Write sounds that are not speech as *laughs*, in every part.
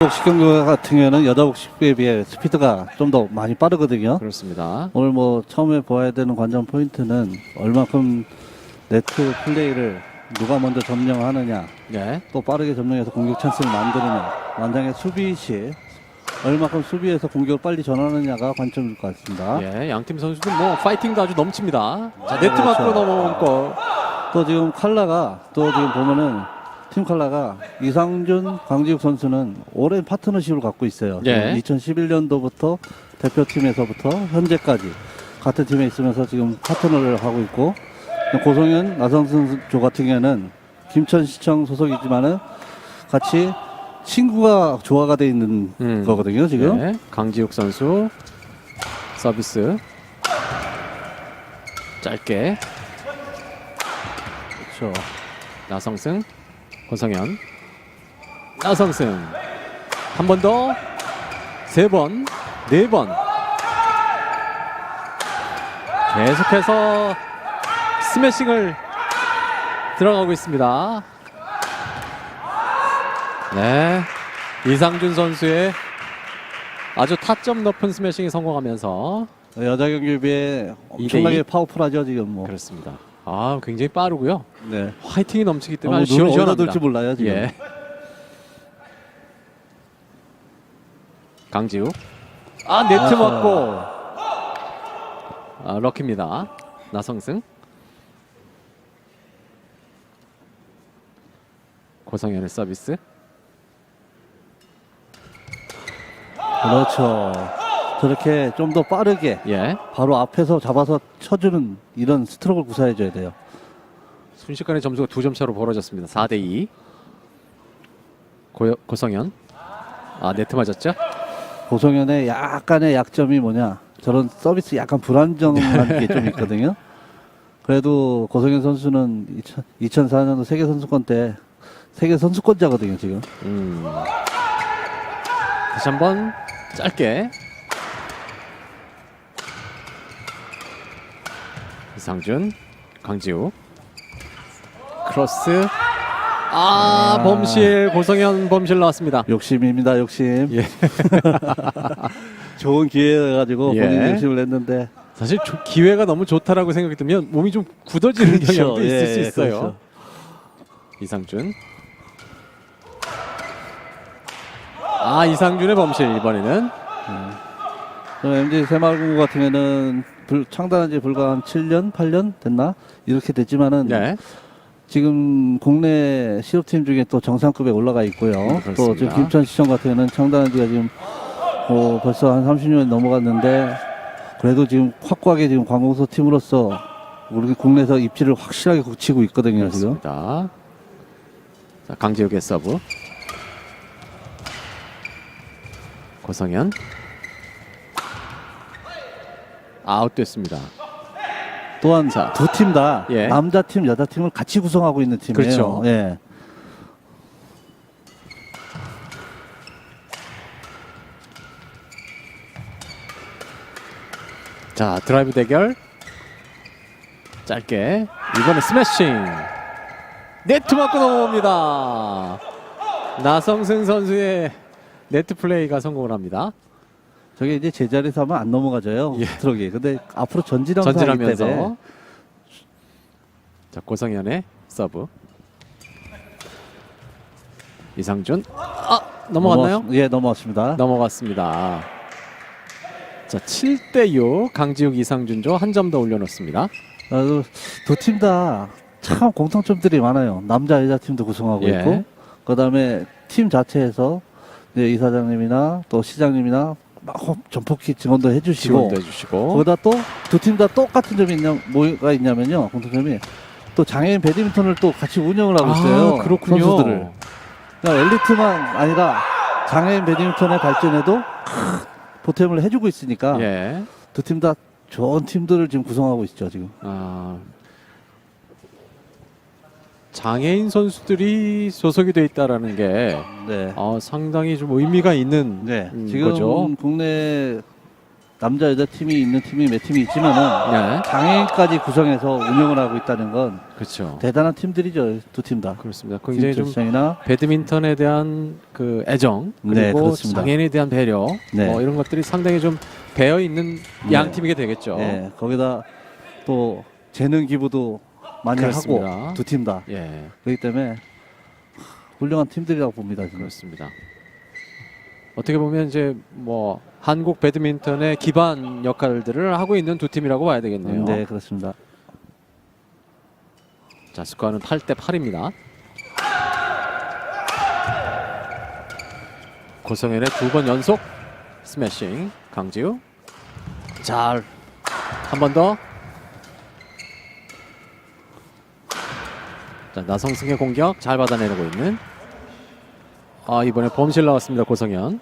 복식 경기 같은 경우에는 여자 복식에 비해 스피드가 좀 더 많이 빠르거든요. 그렇습니다. 오늘 뭐 처음에 보아야 되는 관전 포인트는 얼마큼 네트 플레이를 누가 먼저 점령하느냐, 네. 또 빠르게 점령해서 공격 찬스를 만드느냐, 완장의 수비 시 얼마큼 수비에서 공격을 빨리 전하느냐가 관점일 것 같습니다. 예, 양팀 선수들 뭐 파이팅도 아주 넘칩니다. 자, 네트 그렇죠. 맞고 넘어온 골. 또 지금 칼라가 또 지금 보면은 팀 칼라가 이상준, 강지욱 선수는 오랜 파트너십을 갖고 있어요. 예. 2011년도부터 대표팀에서부터 현재까지 같은 팀에 있으면서 지금 파트너를 하고 있고 고성현, 나성승 조 같은 경우에는 김천시청 소속이지만은 같이 친구가 조화가 돼 있는 음. 거거든요. 지금 예, 강지욱 선수 서비스 짧게 그렇죠. 나성승 고성현 나성승 한 번 더 세 번 네 번 계속해서 스매싱을 들어가고 있습니다. 네 이상준 선수의 아주 타점 높은 스매싱이 성공하면서 여자 경기에 비해 엄청나게 이. 파워풀하죠 지금 뭐. 그렇습니다. 아 굉장히 빠르고요. 네. 화이팅이 넘치기 아, 때문에 뭐 아주 눈을. 둘지 몰라요 지금. 예. 강지우. 아 네트. 맞고. 아 럭키입니다. 나성승. 고성현의 서비스. 그렇죠. 저렇게 좀 더 빠르게 예. 바로 앞에서 잡아서 쳐주는 이런 스트로크를 구사해줘야 돼요. 순식간에 점수가 두 점 차로 벌어졌습니다. 4대 2. 고, 고성현. 아 네트 맞았죠? 고성현의 약간의 약점이 뭐냐? 저런 서비스 약간 불안정한 게 좀 있거든요. 그래도 고성현 선수는 2000, 2004년도 세계 선수권 때 세계 선수권자거든요 지금. 음. 다시 한번 짧게 이상준 강지우 크로스 아, 아. 범실 고성현 범실 나왔습니다 욕심입니다 욕심. 예. *laughs* 좋은 기회여가지고 예. 본인 욕심을 냈는데. 사실 조- 기회가 너무 좋다라고 생각이 들면 몸이 좀 굳어지는 경향도 있을 예, 수 예, 있어요 그렇죠. 이상준 아 이상준의 범실 이번에는 저 MJ 새마을공고 같은 경우는 불- 창단한 지 불과 한 7년, 8년 됐나? 이렇게 됐지만은 네 지금 국내 실업팀 중에 또 정상급에 올라가 있고요. 또 그렇습니다. 지금 김천시청 같은 경우는 창단한 지가 지금 어, 벌써 한 30년 넘어갔는데 그래도 지금 확고하게 지금 관공서 팀으로서 우리 국내에서 입지를 확실하게 굳히고 있거든요, 지금. 그렇습니다. 자, 강재욱의 서브. 고성현. 아웃됐습니다. 또한 자. 두팀 다 예. 남자 팀, 여자 팀을 같이 구성하고 있는 팀이에요. 그렇죠. 예. 자, 드라이브 대결. 짧게. 이번에 스매싱. 네트 맞고 넘어옵니다. 나성승 선수의 네트 플레이가 성공을 합니다. 저게 이제 제자리에서 하면 안 넘어가져요. 예. 스트로크. 근데 앞으로 전진하면서 하기 때문에 전진하면서. 자, 고성현의 서브. 이상준. 아, 넘어갔나요? 넘어왔- 예, 넘어왔습니다. 넘어갔습니다. 자, 7대 6 강지욱 이상준조 한 점 더 올려놓습니다. 두 팀 다 참 공통점들이 많아요. 남자 여자 팀도 구성하고 예. 있고 그다음에 팀 자체에서 이제 이사장님이나 또 시장님이나 막 전폭기 증언도 해주시고 지원도 해주시고. 거기다 또 두 팀 다 똑같은 점이 있냐 뭐가 있냐면요 공통점이 또 장애인 배드민턴을 또 같이 운영을 하고 있어요. 아, 그렇군요. 선수들을. 그러니까 엘리트만 아니라 장애인 배드민턴의 발전에도 큰 보탬을 해주고 있으니까 예. 두 팀 다 좋은 팀들을 지금 구성하고 있죠 지금. 아, 장애인 선수들이 소속이 돼 있다라는 게 네. 어, 상당히 좀 의미가 있는 네. 음, 지금 거죠. 국내 남자 여자 팀이 있는 팀이 몇 팀이 있지만은 네. 장애인까지 구성해서 운영을 하고 있다는 건 그렇죠. 대단한 팀들이죠 두 팀 다. 그렇습니다. 굉장히 좀 김천시청이나 배드민턴에 대한 그 애정 그리고 네, 그렇습니다. 장애인에 대한 배려 네. 뭐 이런 것들이 상당히 좀 배어 있는 양 네. 팀이게 되겠죠. 네, 거기다 또 재능 기부도 많이 그렇습니다. 하고 두 팀 다. 예, 그렇기 때문에 훌륭한 팀들이라고 봅니다. 지금. 그렇습니다. 어떻게 보면 이제 뭐 한국 배드민턴의 기반 역할들을 하고 있는 두 팀이라고 봐야 되겠네요. 네, 그렇습니다. 자, 스코어는 8대 8입니다. 고성현의 두 번 연속 스매싱 강지우 잘 한 번 더. 자, 나성승의 공격 잘 받아내고 있는 아, 이번에 범실 나왔습니다. 고성현.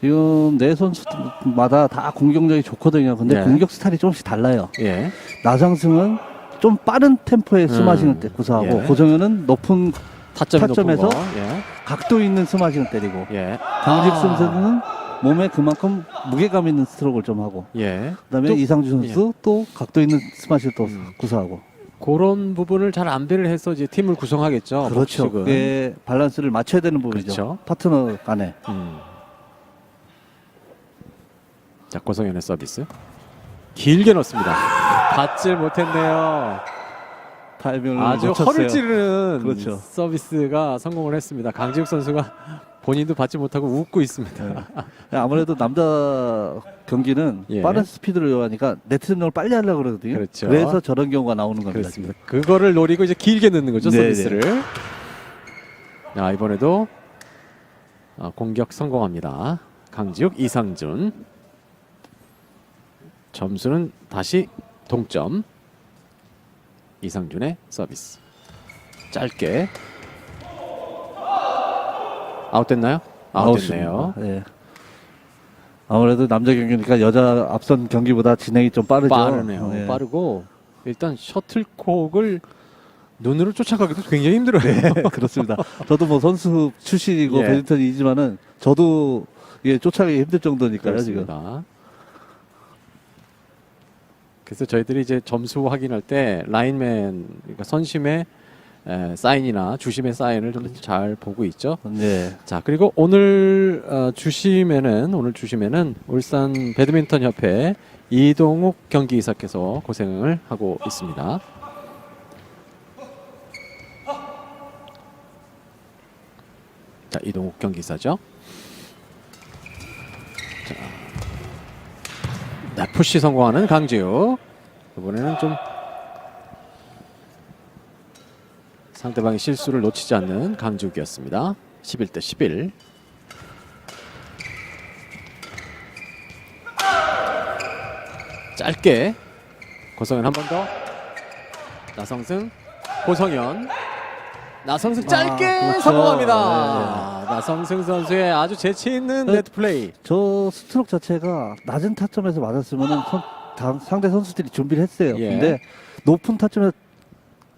지금 네 선수마다 다 공격력이 좋거든요. 근데 네. 공격 스타일이 조금씩 달라요. 예. 나상승은 좀 빠른 템포의 스마싱을 음, 때 구사하고 예. 고정현은 높은 타점이 타점에서 높은 거. 예. 각도 있는 스마싱을 때리고 예. 강직승 아. 선수는 몸에 그만큼 무게감 있는 스트로크를 좀 하고 예. 그다음에 또 이상주 선수 또 각도 있는 스마싱을 또 음. 구사하고 그런 부분을 잘 안배를 해서 이제 팀을 구성하겠죠. 그렇죠. 그게 밸런스를 맞춰야 되는 부분이죠. 그렇죠. 파트너 간에 음. 자 고성현의 서비스 길게 넣습니다. 받질 못했네요. 타이밍을 아주 놓쳤어요. 허를 찌르는 그렇죠. 서비스가 성공을 했습니다. 강지욱 선수가 본인도 받지 못하고 웃고 있습니다. 네. 아무래도 남자 경기는 예. 빠른 스피드를 요하니까 네트 전용을 빨리 하려고 그러거든요. 그렇죠. 래서 저런 경우가 나오는 겁니다. 그렇습니다. 그거를 노리고 이제 길게 넣는 거죠 네네. 서비스를. 자 이번에도 아, 공격 성공합니다. 강지욱 이상준 점수는 다시 동점. 이상준의 서비스 짧게 아웃됐나요? 아웃됐네요. 예. 아무래도 남자 경기니까 여자 앞선 경기보다 진행이 좀 빠르죠. 빠르네요. 예. 빠르고 일단 셔틀콕을 눈으로 쫓아가기도 굉장히 힘들어요. 네, *laughs* 그렇습니다. 저도 뭐 선수 출신이고 예. 배드민턴이지만은 저도 예, 쫓아가기 힘들 정도니까요 지금. 그렇습니다. 그래서 저희들이 이제 점수 확인할 때 라인맨 그러니까 선심의 에, 사인이나 주심의 사인을 좀 잘 보고 있죠. 네. 자 그리고 오늘 어, 주심에는 오늘 주심에는 울산 배드민턴 협회 이동욱 경기이사께서 고생을 하고 있습니다. 자 이동욱 경기이사죠. 자, 네, 푸시 성공하는 강지우 이번에는 좀 상대방의 실수를 놓치지 않는 강지욱이었습니다. 11대 11. 짧게 고성현 한 번 더. 나성승, 고성현. 나성승 짧게 아, 그렇죠. 성공합니다. 나성승 선수의 아주 재치 있는 네. 네트 플레이. 저 스트로크 자체가 낮은 타점에서 다- 상대 선수들이 준비를 했어요. 예. 근데 높은 타점에서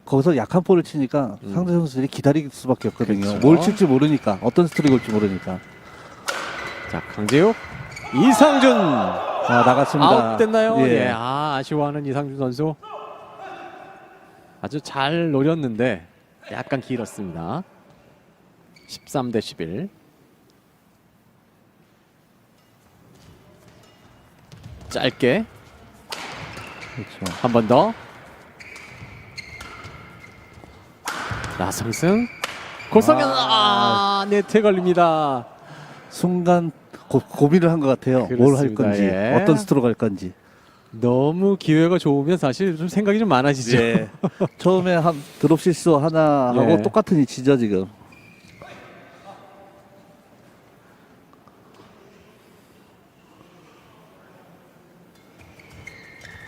거기서 약한 볼을 치니까 음. 상대 선수들이 기다릴 수밖에 없거든요. 그렇죠. 뭘 칠지 모르니까 어떤 스트로크 올지 모르니까. 자 강재욱, 이상준 아 나갔습니다. 아웃됐나요? 예. 예. 아, 아쉬워하는 이상준 선수. 아주 잘 노렸는데 약간 길었습니다. 13 대 11. 짧게 그렇죠. 한 번 더. 나성승 고성현 아, 네트에 걸립니다. 순간 고, 고민을 한 것 같아요. 뭘 할 그렇습니다. 건지, 예. 어떤 스트로크 할 건지. 너무 기회가 좋으면 사실 좀 생각이 좀 많아지죠. 예. 처음에 한 드롭 실수 하나 *laughs* 하고 예. 똑같은 위치죠 지금.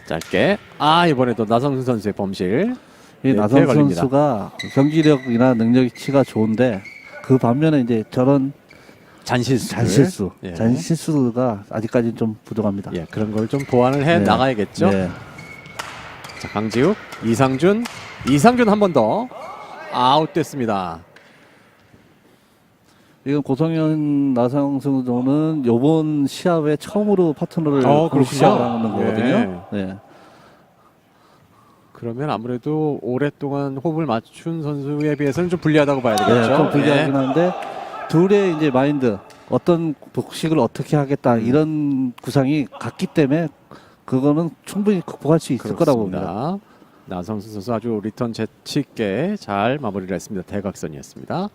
짧게. 아 이번에도 나성승 선수의 범실. 이 네, 나성 걸립니다. 선수가 경기력이나 능력치가 좋은데 그 반면에 이제 저런 잔실수. 잔실수, 예. 잔실수가 아직까지는 좀 부족합니다. 예, 그런 걸 좀 보완을 해 네. 나가야겠죠. 네. 자, 강지욱, 이상준, 이상준 한 번 더 아웃됐습니다. 지금 고성현 나상승 조는 요번 시합에 처음으로 파트너를 어, 고르고 그렇군요. 시작하는 거거든요. 네. 그러면 아무래도 오랫동안 호흡을 맞춘 선수에 비해서는 좀 불리하다고 봐야 되겠죠. 네, 좀 불리하긴 예. 한데 둘의 이제 마인드 어떤 복식을 어떻게 하겠다 음. 이런 구상이 같기 때문에 그거는 충분히 극복할 수 있을 거라고 봅니다. 그렇습니다. 나성수 선수 아주 리턴 재치 있게 잘 마무리를 했습니다. 대각선이었습니다.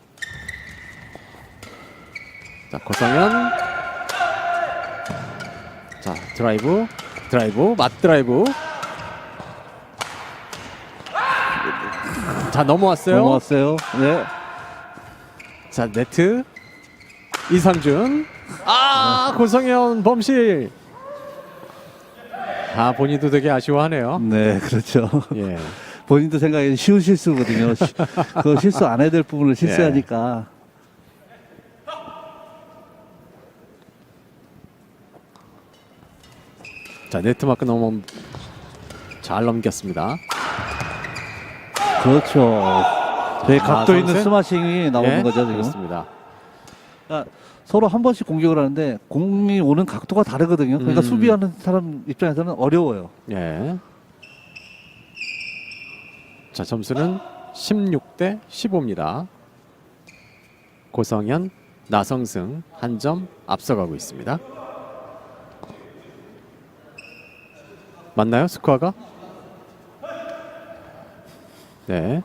자 고성현 자 드라이브 드라이브 맞 드라이브 자 넘어왔어요. 넘어왔어요. 네. 자 네트 이상준 아 고성현 범실 아 본인도 되게 아쉬워하네요. 네, 그렇죠. 예. *laughs* 본인도 생각에 쉬운 실수거든요. 시- 그 실수 안 해야 될 부분을 실수하니까. 자 네트 마크 넘어 잘 넘겼습니다. 그렇죠. 되게 각도 있는 나성승? 스마싱이 나오는 예, 거죠, 지금. 그렇습니다. 그러니까 서로 한 번씩 공격을 하는데 공이 오는 각도가 다르거든요. 그러니까 음. 수비하는 사람 입장에서는 어려워요. 예. 자 점수는 16 대 15입니다. 고성현, 나성승 한 점 앞서가고 있습니다. 맞나요 스코어가? 네.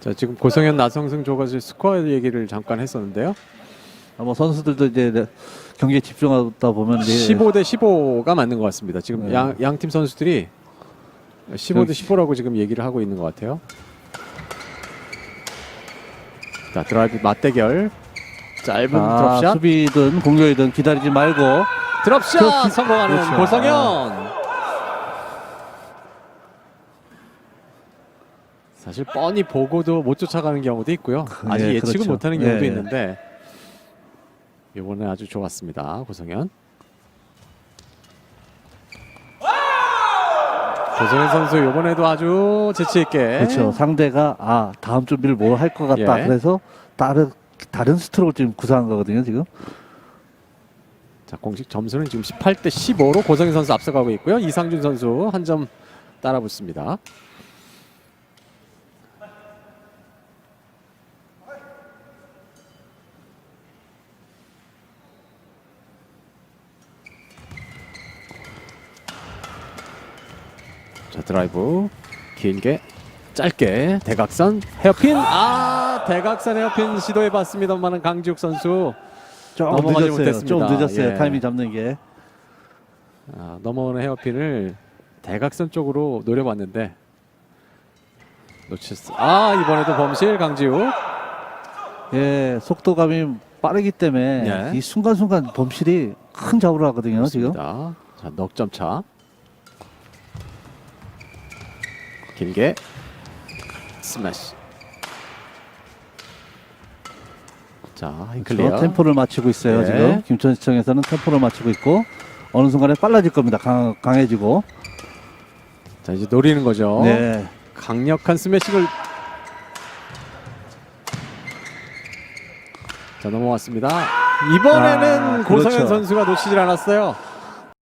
자 지금 고성현, 나성승 조가 스코어 얘기를 잠깐 했었는데요. 아, 뭐 선수들도 이제 경기에 집중하다 보면 이제 15 대 15가 맞는 것 같습니다. 지금 네. 양양팀 선수들이 15 대 15라고 지금 얘기를 하고 있는 것 같아요. 자 드라이브 맞대결 짧은 아, 드롭샷 수비든 공격이든 기다리지 말고 드롭샷 그렇지. 성공하는 그렇죠. 고성현. 사실 뻔히 보고도 못 쫓아가는 경우도 있고요. 아직 예, 예측을 그렇죠. 못하는 경우도 예, 예. 있는데 이번에 아주 좋았습니다. 고성현. 고성현 선수 이번에도 아주 재치 있게 그렇죠. 상대가 아 다음 준비를 뭘 할 것 같다. 예. 그래서 다른 다른 스트로크를 지금 구사한 거거든요. 지금 자 공식 점수는 지금 18대 15로 고성현 선수 앞서가고 있고요. 이상준 선수 한 점 따라 붙습니다. 드라이브 길게 짧게 대각선 헤어핀 아 대각선 헤어핀 시도해봤습니다만은 강지욱 선수 좀 넘어가지 늦었어요. 못했습니다. 좀 늦었어요. 예. 타이밍 잡는 게. 아, 넘어오는 헤어핀을 대각선 쪽으로 노려봤는데 놓쳤어. 아 이번에도 범실 강지우. 예, 속도감이 빠르기 때문에 예. 이 순간순간 범실이 큰 잡으러 하거든요. 지금. 자 넉점 차. 길게 스매시. 자 클리어. 그렇죠. 템포를 맞추고 있어요. 예. 지금 김천시청에서는 템포를 맞추고 있고 어느 순간에 빨라질 겁니다. 강, 강해지고. 자 이제 노리는 거죠. 네. 강력한 스매싱을 자 넘어왔습니다. 이번에는 아, 고성현 그렇죠. 선수가 놓치질 않았어요.